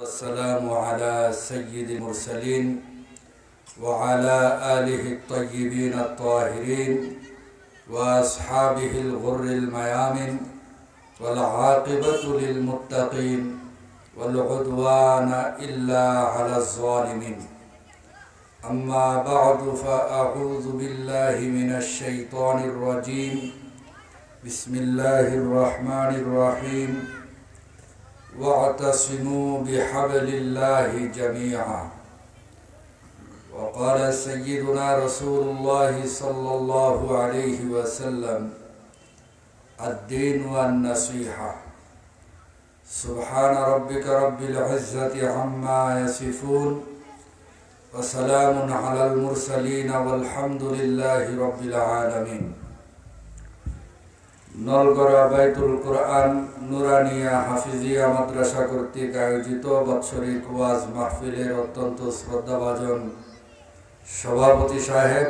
والسلام على سيد المرسلين وعلى آله الطيبين الطاهرين وأصحابه الغر الميامن والعاقبة للمتقين والعدوان إلا على الظالمين. أما بعد فأعوذ بالله من الشيطان الرجيم. بسم الله الرحمن الرحيم. واعتصموا بحبل الله جميعا. وقال سيدنا رسول الله صلى الله عليه وسلم الدين والنصيحة. سبحان ربك رب العزة عما يصفون وسلام على المرسلين والحمد لله رب العالمين. নলগড়া বাইতুল কোরআন নুরানিয়া হাফিজিয়া মাদ্রাসা কর্তৃক আয়োজিত বাৎসরিক ওয়াজ মাহফিলের অত্যন্ত শ্রদ্ধাভাজন সভাপতি সাহেব,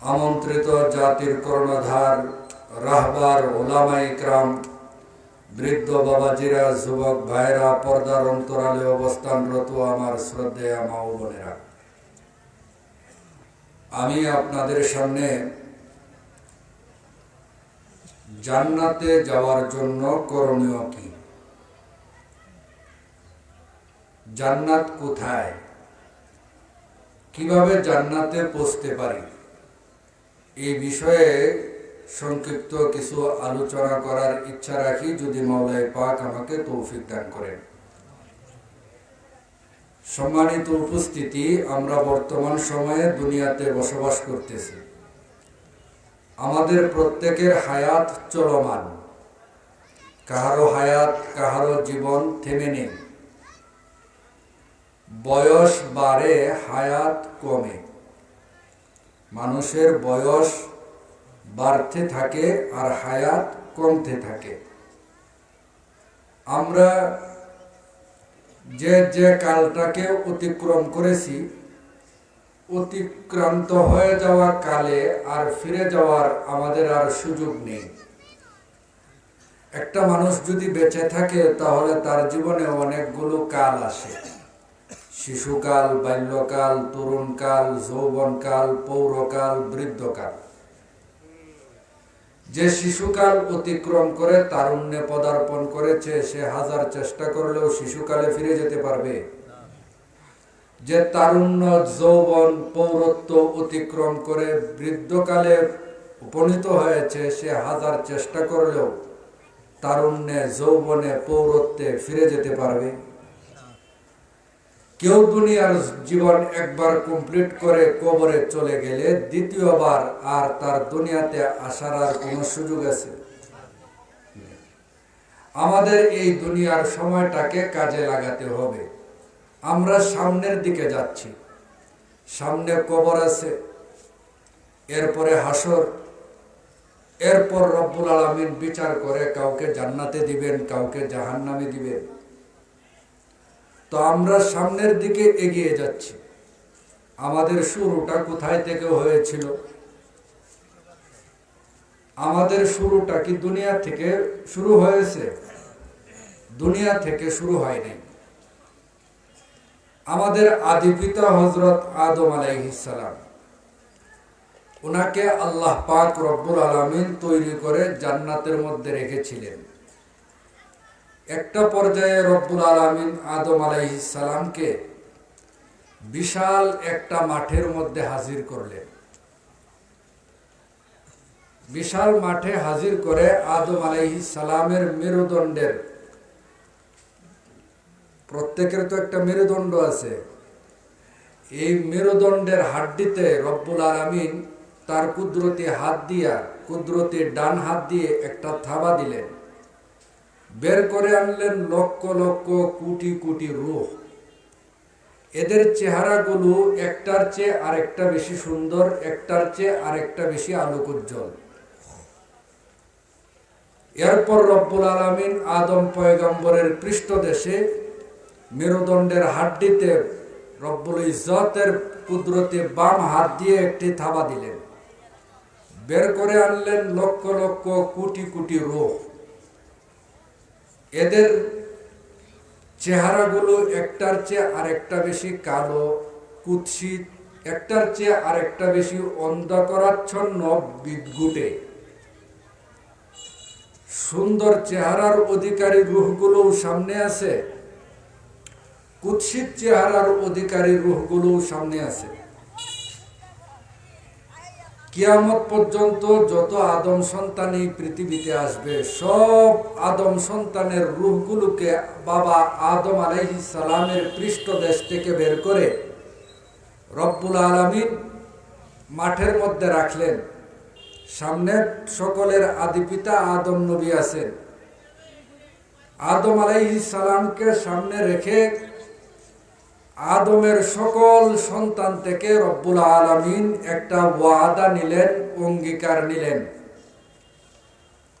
আমন্ত্রিত জাতির কর্ণধার, রাহবার ওলামা ইকরাম, বৃদ্ধ বাবাজিরা, যুবক ভাইরা পর্দার অন্তরালে অবস্থানরত আমার শ্রদ্ধেয়া মা বোনেরা। আমি আপনাদের সামনে জান্নাতে যাওয়ার জন্য করণীয় কি? জান্নাত কোথায়? কীভাবে জান্নাতে পৌঁছতে পারি? এই বিষয়ে সংক্ষিপ্ত কিছু আলোচনা করার ইচ্ছা রাখি, যদি মাওলাই পাক আমাকে তৌফিক দান করেন। সম্মানিত উপস্থিতি, আমরা বর্তমান সময়ে দুনিয়াতে বসবাস করতেছি। আমাদের প্রত্যেকের হায়াত চলমান। কাহারো হায়াত, কাহারো জীবন থেমে নেই। বয়স বাড়ে, হায়াত কমে। মানুষের বয়স বাড়তে থাকে আর হায়াত কমতে থাকে। আমরা যে যে কালটাকে অতিক্রম করেছি অতিক্রান্ত হয়ে যাওয়া কালে আর ফিরে যাওয়ার আমাদের আর সুযোগ নেই। একটা মানুষ যদি বেঁচে থাকে, তাহলে তার জীবনে অনেকগুলো কাল আসে। শিশুকাল, বাল্যকাল, তরুণকাল, যৌবনকাল, পৌরকাল, বৃদ্ধকাল। যে শিশুকাল অতিক্রম করে, তারুণ্যে পদার্পণ করেছে, সে হাজার চেষ্টা করলেও শিশুকালে ফিরে যেতে পারবে। যে তারুণ্য যৌবন পৌরত্ব অতিক্রম করে বৃদ্ধকালে উপনীত হয়েছে, সে হাজার চেষ্টা করলেও তারুণ্যে, যৌবনে, পৌরত্বে ফিরে যেতে পারবে। কেউ দুনিয়ার জীবন একবার কমপ্লিট করে কবরে চলে গেলে দ্বিতীয়বার আর তার দুনিয়াতে আসার আর কোনো সুযোগ আছে? আমাদের এই দুনিয়ার সময়টাকে কাজে লাগাতে হবে। আমরা সামনের দিকে যাচ্ছি। সামনে কবর আছে, এরপরে হাসর এরপর রব্বুল আলমিন বিচার করে কাউকে জান্নাতে দিবেন, কাউকে জাহান্নামে দিবেন। তো আমরা সামনের দিকে এগিয়ে যাচ্ছি। আমাদের শুরুটা কোথায় থেকে হয়েছিল? আমাদের শুরুটা কি দুনিয়া থেকে শুরু হয়েছে? দুনিয়া থেকে শুরু হয়নি আমাদের আদি পিতা হজরত আদম আলাইহিসালাম ওনাকে আল্লাহ পাক রব্বুল আলমিন তৈরি করে জান্নাতের মধ্যে রেখেছিলেন। একটা পর্যায়ে রব্বুল আলমিন আদম আলাইহিসালামকে বিশাল একটা মাঠের মধ্যে হাজির করলেন। বিশাল মাঠে হাজির করে আদম আলাইহিসালামের মেরুদণ্ডের প্রত্যেকের তো একটা মেরুদণ্ড আছে। এই মেরুদণ্ডের হাড্ডিতে রব্বুল আলমিন তার কুদরতি হাত দিয়া, কুদরতি ডান হাত দিয়ে একটা থাবা দিলেন। বের করে আনলেন লক্ষ লক্ষ কোটি কোটি রুহ এদের চেহারাগুলো একটার চেয়ে আরেকটা বেশি সুন্দর, একটার চেয়ে আরেকটা বেশি আলোক উজ্জ্বল এরপর রব্বুল আলমিন আদম পয়গম্বরের পৃষ্ঠদেশে মেরুদণ্ডের হাড্ডিতে রব্বুল ইজতের কুদরতে বাম হাত দিয়ে একটি থাবা দিলেন। বের করে আনলেন লক্ষ লক্ষ কোটি কোটি রোহ এদের চেহারাগুলো একটার চেয়ে আরেকটা বেশি কালো, কুৎসিত, একটার চেয়ে আরেকটা বেশি অন্ধকারাচ্ছন্ন বিদ্যুটে সুন্দর চেহারার অধিকারী রূহগুলোও সামনে আছে। কুৎসিত চেহারার অধিকারী রূহগুলোও সামনে আছে। কিয়ামত পর্যন্ত যত আদম সন্তান এই পৃথিবীতে আসবে, সব আদম সন্তানের রূহগুলোকে বাবা আদম আলাইহিস সালামের পৃষ্ঠদেশ থেকে বের করে রব্বুল আলমিন মাঠের মধ্যে রাখলেন। সামনে সকলের আদি পিতা আদম নবী আছেন। আদম আলাইহিস সালামকে সামনে রেখে আদমের সকল সন্তান থেকে রব্বুল আলমিন একটা ওয়াদা নিলেন, অঙ্গীকার নিলেন।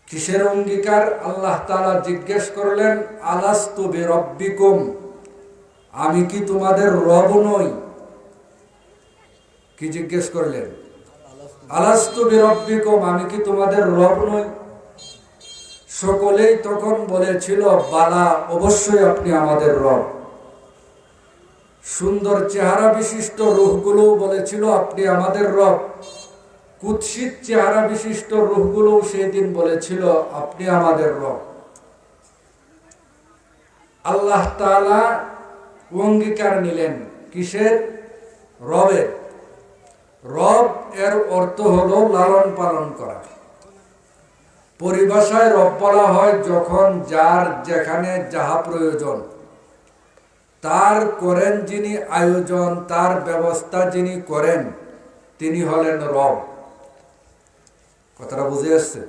কিসের অঙ্গীকার? আল্লাহ তালা জিজ্ঞেস করলেন, আলাস্তু রব্বিকুম আমি কি তোমাদের রব নই? কি জিজ্ঞেস করলেন? আলাস্তু রব্বিকুম আমি কি তোমাদের রব নই? সকলেই তখন বলেছিল, বালা, অবশ্যই আপনি আমাদের রব। সুন্দর চেহারা বিশিষ্ট রুহগুলো বলেছিল, আপনি আমাদের রব। কুৎসিত চেহারা বিশিষ্ট রুহগুলো সেই দিন বলেছিল, আপনি আমাদের রব। আল্লাহ তালা অঙ্গীকার নিলেন। কিসের? রবের। রব এর অর্থ হলো লালন পালন করা। পরিভাষায় রব বলা হয় যখন, যার, যেখানে, যাহা প্রয়োজন। তার করেন যিনি আয়োজন, তার ব্যবস্থা যিনি করেন, তিনি হলেন রব। কথাটা বুঝে আসছে?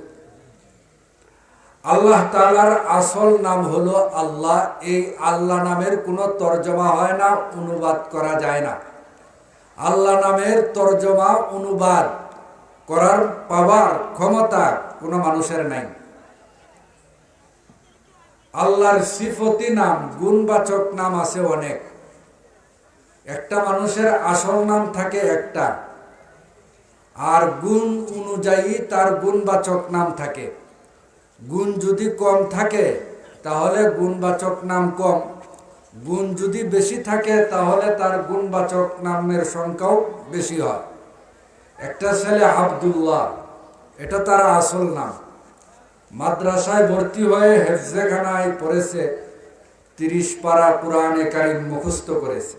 আল্লাহ তালার আসল নাম হলো আল্লাহ। এই আল্লাহ নামের কোনো তর্জমা হয় না, অনুবাদ করা যায় না। আল্লাহ নামের তর্জমা, অনুবাদ করার পাওয়ার ক্ষমতা কোনো মানুষের নাই। আল্লাহর সিফতি নাম, গুণবাচক নাম আছে অনেক। একটা মানুষের আসল নাম থাকে একটা। আর গুণ অনুযায়ী তার গুণবাচক নাম থাকে। গুণ যদি কম থাকে, তাহলে গুণবাচক নাম কম। গুণ যদি বেশি থাকে, তাহলে তার গুণবাচক নামের সংখ্যাও বেশি হয়। একটা ছেলে আবদুল্লাহ, এটা তার আসল নাম। মাদ্রাসায় ভর্তি হয়ে হেফজেখানায় পড়েছে, তিরিশ পারা কোরআনে কারিম মুখস্থ করেছে।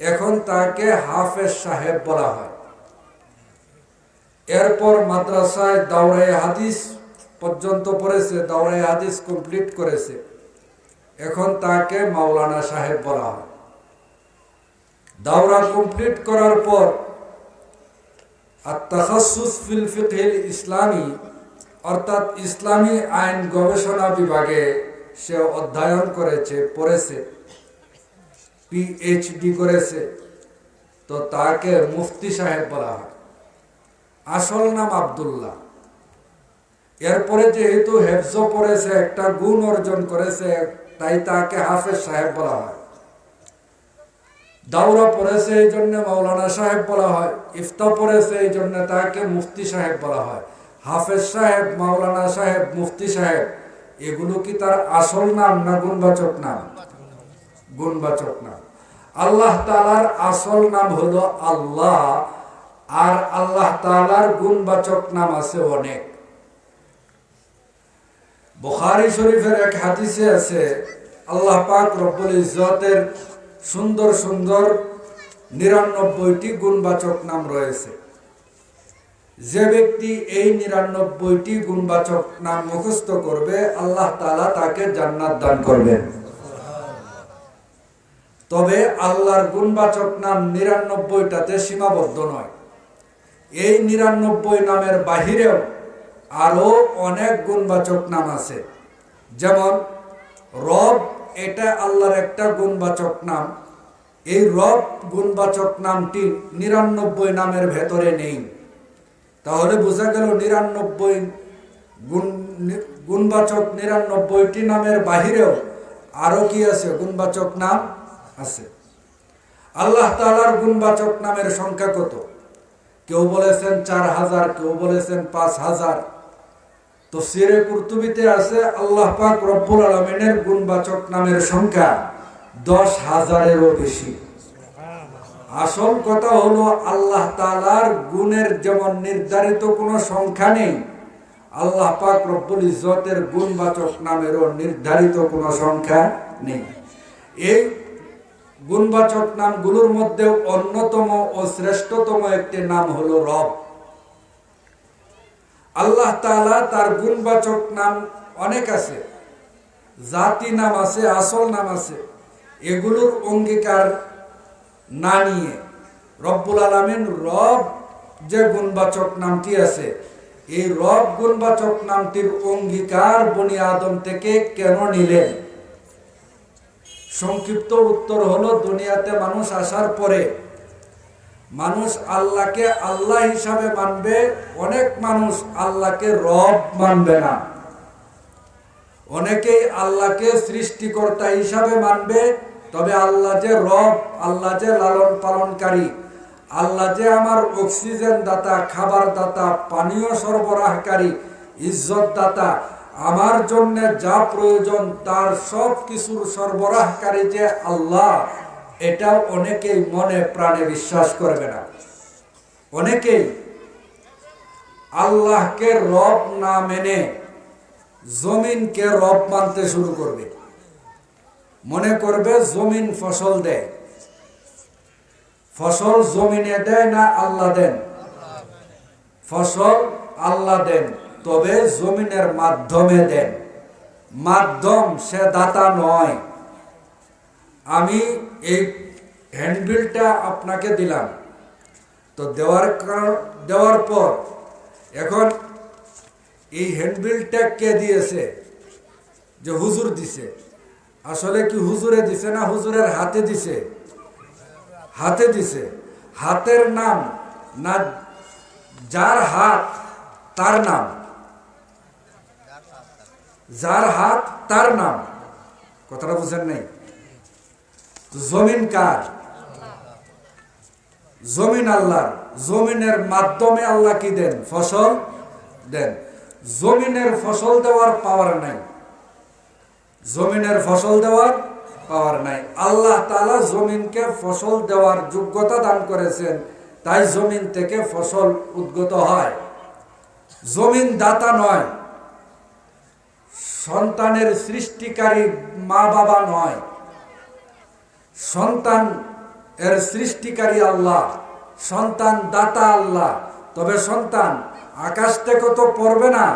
এখন তাকে হাফেজ সাহেব বলা হয়। এরপর মাদ্রাসায় দাওরাই হাদিস পর্যন্ত পড়েছে দাওরাই হাদিস কমপ্লিট করেছে। এখন তাকে মাওলানা সাহেব বলা হয়। দাওরা কমপ্লিট করার পর আত্মাখাসুস ফিল ফিকহিল ইসলামী অর্থাৎ ইসলামী আইন গবেষণা বিভাগে সে অধ্যয়ন করেছে, পড়েছে পিএইচডি করেছে। তো তাকে মুফতি সাহেব বলা হয়। আসল নাম আবদুল্লাহ। এরপরে যেহেতু হেফজ পড়েছে, একটা গুণ অর্জন করেছে, তাই তাকে হাফেজ সাহেব বলা হয়। দাউরা পড়েছে, এই জন্য মৌলানা সাহেব বলা হয়। ইফতা পড়েছে, এই জন্য তাকে মুফতি সাহেব বলা হয়। হাফেজ সাহেব, মাওলানা সাহেব, মুফতি সাহেব, এগুলো কি তার আসল নাম না গুণবাচক নাম? গুণবাচক নাম। আল্লাহ তালার আসল নাম হলো আল্লাহ, আর আল্লাহ তালার গুণবাচক নাম আছে অনেক। বুখারি শরীফের এক হাদিসে আছে, আল্লাহ পাক রব্বুল ইজ্জতের সুন্দর সুন্দর নিরানব্বইটি গুণবাচক নাম রয়েছে। যে ব্যক্তি এই নিরানব্বইটি গুণবাচক নাম মুখস্থ করবে, আল্লাহ তালা তাকে জান্নাত দান করবেন তবে আল্লাহর গুণবাচক নাম নিরানব্বইটাতে সীমাবদ্ধ নয়। এই নিরানব্বই নামের বাহিরেও আরও অনেক গুণবাচক নাম আছে। যেমন, রব এটা আল্লাহর একটা গুণবাচক নাম। এই রব গুণবাচক নামটি নিরানব্বই নামের ভেতরে নেই। তাহলে বোঝা গেল নিরানব্বই গুণ গুণবাচক নিরানব্বইটি নামের বাহিরেও আরও কি আছে? গুণবাচক নাম আছে। আল্লাহ তালার গুণবাচক নামের সংখ্যা কত? কেউ বলেছেন চার হাজার, কেউ বলেছেন পাঁচ হাজার। তফসিরে কুরতুবিতে আছে আল্লাহ পাক রব্বুল আলমিনের গুণবাচক নামের সংখ্যা দশ হাজারেরও বেশি। আসল কথা হলো আল্লাহ তালার গুণের যেমন নির্ধারিত কোনো সংখ্যা নেই, আল্লাহ পাক রব্বুল ইজ্জতের গুণবাচক নামেরও নির্ধারিত কোনো সংখ্যা নেই। এই গুণবাচক নামগুলোর মধ্যে অন্যতম ও শ্রেষ্ঠতম একটি নাম হলো রব। আল্লাহ তাআলা তার গুণবাচক নাম অনেক আছে, জাতি নাম আছে, আসল নাম আছে, এগুলোর অঙ্গীকার না নিয়ে। রব্বুল আলমিন রব যে গুণবাচক নামটি আছে, এই রব গুণবাচক নামটির অঙ্গীকার বনি আদম থেকে কেন নিলেন? সংক্ষিপ্ত উত্তর হলো, দুনিয়াতে মানুষ আসার পরে মানুষ আল্লাহকে আল্লাহ হিসাবে মানবে, অনেক মানুষ আল্লাহকে রব মানবে না। অনেকেই আল্লাহকে সৃষ্টিকর্তা হিসাবে মানবে তবে আল্লাহ যে রব, আল্লাহ যে লালন পালনকারী, আল্লাহ যে আমার অক্সিজেন দাতা, খাবার দাতা, পানীয় সরবরাহকারী, ইজ্জত দাতা, আমার জন্য যা প্রয়োজন তার সব কিছুর সরবরাহকারী যে আল্লাহ এটা অনেকেই মনে প্রাণে বিশ্বাস করবে না। অনেকেই আল্লাহকে রব না মেনে জমিনকে রব মানতে শুরু করবে। মনে করবে জমিন ফসল দেয়। ফসল জমিনে দেয় না আল্লাহ দেন? ফসল আল্লাহ দেন, তবে জমিনের মাধ্যমে দেন। মাধ্যম সে দাতা নয়। আমি এই হ্যান্ডবিলটা আপনাকে দিলাম। তো দেওয়ার দেওয়ার পর এখন এই হ্যান্ডবিলটা কে দিয়েছে? যে হুজুর দিছে। আসলে কি হুজুরে দিছে না হুজুরের হাতে দিছে? হাতে দিছে। হাতের নাম না যার হাত, তার নাম। যার হাত, তার নাম। কথাটা বুঝেন নাই? জমিন কার? জমিন আল্লাহ জমিনের মাধ্যমে আল্লাহ কি দেন? ফসল দেন। জমিনের ফসল দেওয়ার পাওয়ার নাই। জমিনের ফসল দেওয়ার পাওয়ার নাই। আল্লাহ তালা জমিনকে ফসল দেওয়ার যোগ্যতা দান করেছেন, তাই জমিন থেকে ফসল উদ্গত হয়। জমিন দাতা নয়, সন্তানের সৃষ্টিকারী মা বাবা নয়। সন্তান এর সৃষ্টিকারী আল্লাহ, সন্তান দাতা আল্লাহ। তবে সন্তান আকাশ থেকে তো পড়বে না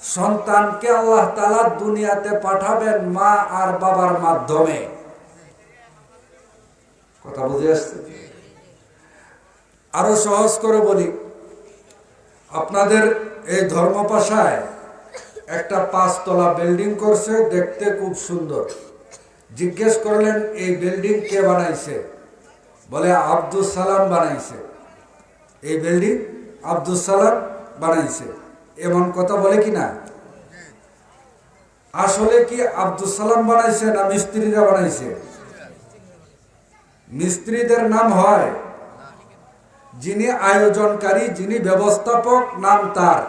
সন্তানকে আল্লাহ তালা দুনিয়াতে পাঠাবেন মা আর বাবার মাধ্যমে। কথা বুঝে আসছে? আরও সহজ করে বলি, আপনাদের এই ধর্মপাশায় একটা পাঁচতলা বিল্ডিং করছে, দেখতে খুব সুন্দর। জিজ্ঞেস করলেন, এই বিল্ডিং কে বানাইছে? বলে আব্দুল সালাম বানাইছে। এই বিল্ডিং আব্দুল সালাম বানাইছে। এমন কথা বলে কি না আসলে কি আব্দুল সালাম বানাইছে না মিস্ত্রিরা বানাইছে? মিস্ত্রিদের নাম হয় যিনি আয়োজনকারী, যিনি ব্যবস্থাপক, নাম তার।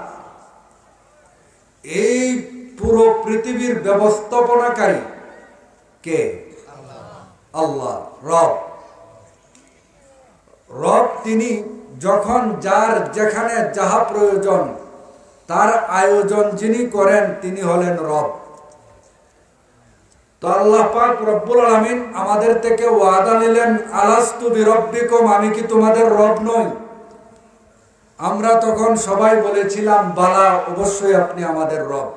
এই পুরো পৃথিবীর ব্যবস্থাপনাকারী কে? আল্লাহ। রব। রব তিনি যখন যার যেখানে যাহা প্রয়োজন তার আয়োজন যিনি করেন, তিনি হলেন রব। তো আল্লাহ পাক রব্বুল আলামিন আমাদের থেকে ওয়াদা নিলেন, আলাস্তু বিরব্বিকুম, আমি কি তোমাদের রব নই? আমরা তখন সবাই বলেছিলাম, বালা, অবশ্যই আপনি আমাদের রব।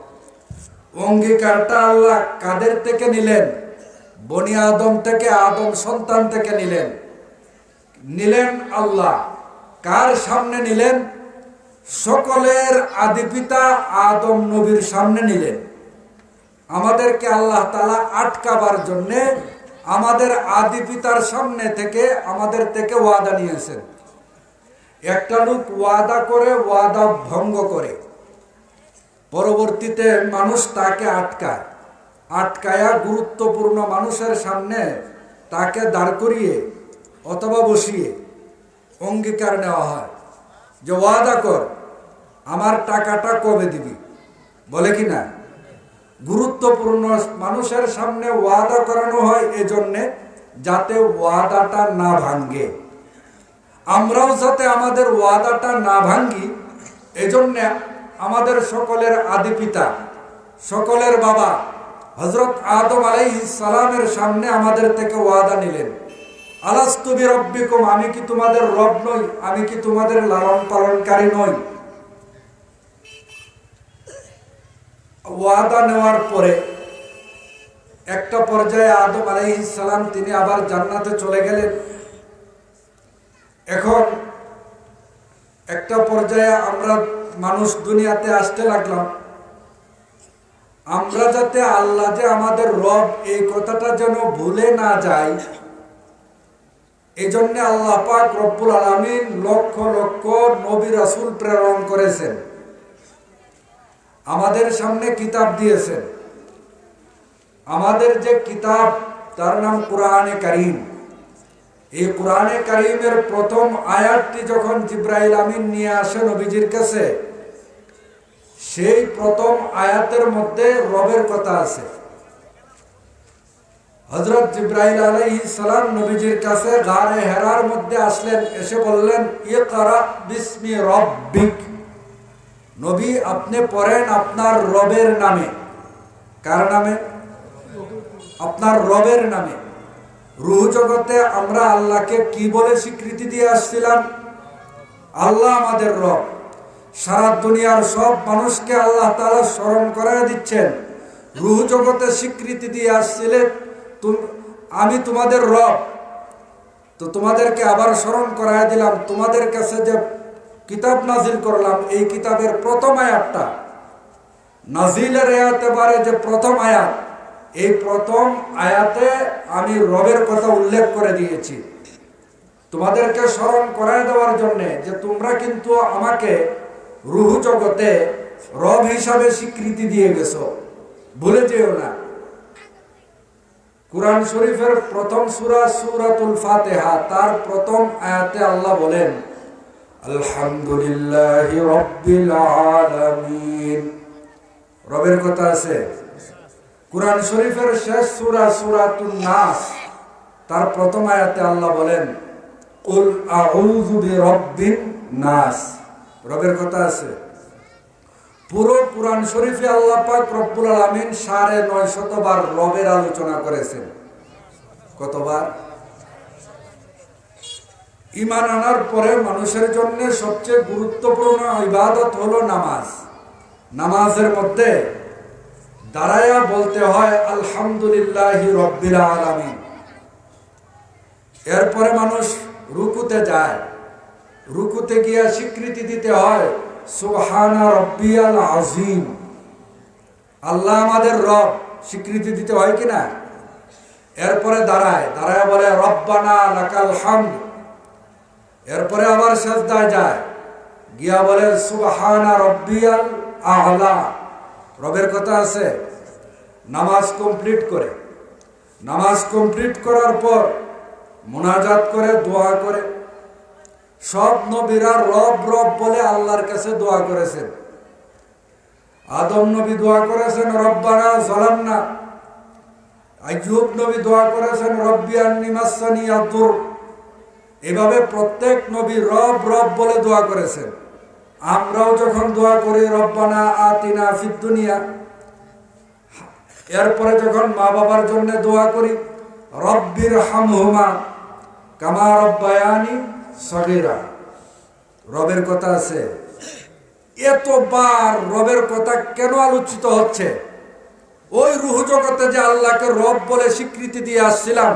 অঙ্গীকারটা আল্লাহ কাদের থেকে নিলেন? বনি আদম থেকে, আদম সন্তান থেকে নিলেন। নিলেন আল্লাহ। কার সামনে নিলেন? সকলের আদি পিতা আদম নবীর সামনে নিলেন। আমাদেরকে আল্লাহ তালা আটকাবার জন্যে আমাদের আদি পিতার সামনে থেকে আমাদের থেকে ওয়াদা নিয়েছেন। একটা লোক ওয়াদা করে, ওয়াদা ভঙ্গ করে। পরবর্তীতে মানুষ তাকে আটকায়। আটকায়া গুরুত্বপূর্ণ মানুষের সামনে তাকে দাঁড় করিয়ে অথবা বসিয়ে অঙ্গীকার নেওয়া হয়। যে ওয়াদা কর আমার টাকাটা কবে দিবি? বলে কি না? গুরুত্বপূর্ণ মানুষের সামনে ওয়াদা করানো হয় এজন্যে যাতে ওয়াদাটা না ভাঙ্গে। আমরাও যাতে আমাদের ওয়াদাটা না ভাঙ্গি, এজন্য আমাদের সকলের আদি পিতা, সকলের বাবা হজরত আদম সালামের সামনে আমাদের থেকে ওয়াদা নিলেন। আলাস্তুবি রব্বিকুম আমি কি তোমাদের রব নই? আমি কি তোমাদের লালন পালনকারী নই? ওয়াদা নেওয়ার পরে একটা পর্যায়ে আদম আলাইহিস সালাম তিনি আবার জান্নাতে চলে গেলেন। এখন একটা পর্যায়ে আমরা মানুষ দুনিয়াতে আসতে লাগলাম। আমরা যাতে আল্লাহ যে আমাদের রব এই কথাটা যেন ভুলে না যাই এই জন্য আল্লাহ পাক রব্বুল আলমিন লক্ষ লক্ষ নবী রাসুল প্রেরণ করেছেন। আমাদের সামনে কিতাব দিয়েছেন। আমাদের যে কিতাব, তার নাম কোরআনে কারিম। এই কোরআনে কারিমের প্রথম আয়াতটি যখন জিব্রাইল আমিন নিয়ে আসে নবীজির কাছে, সেই প্রথম আয়াতের মধ্যে রবের কথা আছে। হজরত জিব্রাইল আলাই সালাম নবীজির কাছে গারে হেরার মধ্যে আসলেন, এসে বললেন ইয়ে করা বিস্মি রব্বিক। নবী, আপনি পড়েন আপনার রবের নামে। কার নামে? আপনার রবের নামে। রুহ জগতে আমরা আল্লাহকে কি বলে স্বীকৃতি দিয়ে আসছিলাম? আল্লাহ আমাদের রব। সারা দুনিয়ার সব মানুষকে আল্লাহ তালা স্মরণ করায় দিচ্ছেন। রুহ জগতে স্বীকৃতি দিয়ে আসছিলেন আমি তোমাদের রব। তো তোমাদেরকে আবার স্মরণ করায় দিলাম। তোমাদের কাছে যে কিতাব নাজিল করলাম, এই কিতাবের প্রথম আয়াতটা। নাজিলের আয়াতে পারে যে প্রথম আয়াত, এই প্রথম আয়াতে আমি রবের কথা উল্লেখ করে দিয়েছি। তোমাদেরকে স্মরণ করায় দেওয়ার জন্যে যে তোমরা কিন্তু আমাকে রুহু জগতে রব হিসাবে স্বীকৃতি দিয়ে গেছো। ভুলে যেও না। কোরআন শরীফের প্রথম সূরা সূরাতুল ফাতিহা, তার প্রথম আয়াতে আল্লাহ বলেন আলহামদুলিল্লাহি রাব্বিল আলামিন। রবের কথা আছে, কোরআন শরীফের শেষ সূরা সূরাতুন নাস, তার প্রথম আয়াতে আল্লাহ বলেন, কুল আউযু বিরাব্বিন নাস। রবের কথা আছে, পুরো কোরআন শরীফে আল্লাহ পাক রব্বুল আলামিন সাড়ে নয় শতবার রবের আলোচনা করেছেন। কতবার? ইমান আনার পরে মানুষের জন্য সবচেয়ে গুরুত্বপূর্ণ ইবাদত হলো নামাজ। নামাজের মধ্যে দাঁড়ায়া বলতে হয়, আলহামদুলিল্লাহ রব্বিল আলামিন। এরপরে মানুষ রুকুতে যায়। রুকুতে গিয়া স্বীকৃতি দিতে হয়, সুবহানা রব্বিয়াল আজিম আল্লাহ আমাদের রব, স্বীকৃতি দিতে হয় কিনা এরপরে দাঁড়ায়। দাঁড়ায় বলে, রব্বানা লাকাল হামদ। এরপরে আবার সেজদায় যায়। গিয়া বলে, সুবহানা রব্বিয়াল আহলা রবের কথা আছে, নামাজ কমপ্লিট করে। নামাজ কমপ্লিট করার পর মোনাজাত করে, দোয়া করে। সব নবীরা রব রব বলে আল্লাহর কাছে দোয়া করেছেন। আদম নবী দোয়া করেছেন, রব্বানা জলান্না আইয়ুব নবী দোয়া করেছেন রব্বিয়ান নিমাসানি আব্দুর এভাবে প্রত্যেক নবী রব রব বলে দোয়া করেছেন। আমরাও যখন দোয়া করি, রব্বানা আতিনা ফিদ দুনিয়া। এরপরে যখন মা বাবার জন্য দোয়া করি, রব্বির হামহুমা কামা রব্বায়ানি সগিরা। রবের কথা আছে। এতবার রবের কথা কেন আলোচিত হচ্ছে? ওই রুহ জগতে যে আল্লাহকে রব বলে স্বীকৃতি দিয়ে আসছিলাম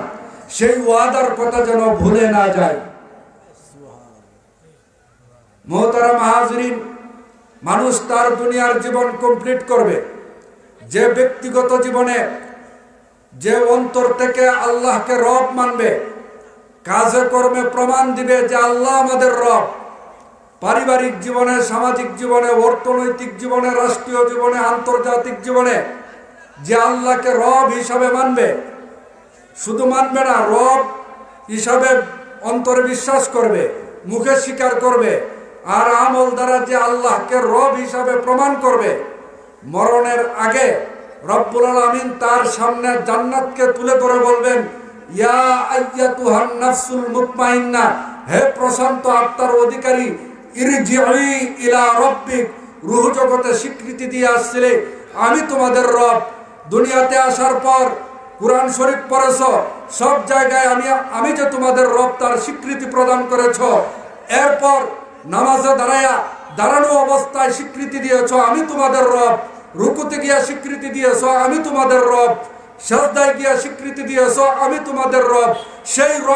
সেই ওয়াদার কথা যেন ভুলে না যায়। মোহতারা মাহাজরিন মানুষ তার দুনিয়ার জীবন কমপ্লিট করবে। যে ব্যক্তিগত জীবনে, যে অন্তর থেকে আল্লাহকে রব মানবে, কাজে কর্মে প্রমাণ দিবে যে আল্লাহ আমাদের রব। পারিবারিক জীবনে, সামাজিক জীবনে, অর্থনৈতিক জীবনে, রাষ্ট্রীয় জীবনে, আন্তর্জাতিক জীবনে যে আল্লাহকে রব হিসাবে মানবে শুধু মানবে না রব হিসাবে অন্তরে বিশ্বাস করবে, মুখে স্বীকার করবে, আর আমল দ্বারা যে আল্লাহকে রব হিসাবে প্রমাণ করবে, মরণের আগে রব্বুল আলামিন তার সামনে জান্নাতকে তুলে ধরে বলবেন, ইয়া হে প্রশান্ত আত্মার অধিকারী ইলা রব্বিক, রূহ জগতে স্বীকৃতি দিয়ে আসছিলে, আমি তোমাদের রব, দুনিয়াতে আসার পর কোরআন শরীফ পড়েছ, সব জায়গায় আমি আমি যে তোমাদের রব তার স্বীকৃতি প্রদান করেছ, এরপর নামাজে দাঁড়ায়া দাঁড়ানো অবস্থায় স্বীকৃতি দিয়েছ, আমি তোমাদের রব। রুকুতে গিয়া স্বীকৃতি দিয়েছ, আমি তোমাদের রব। সাজদায় গিয়া স্বীকৃতি দিয়েছ, আমি তোমাদের রব। সেই রব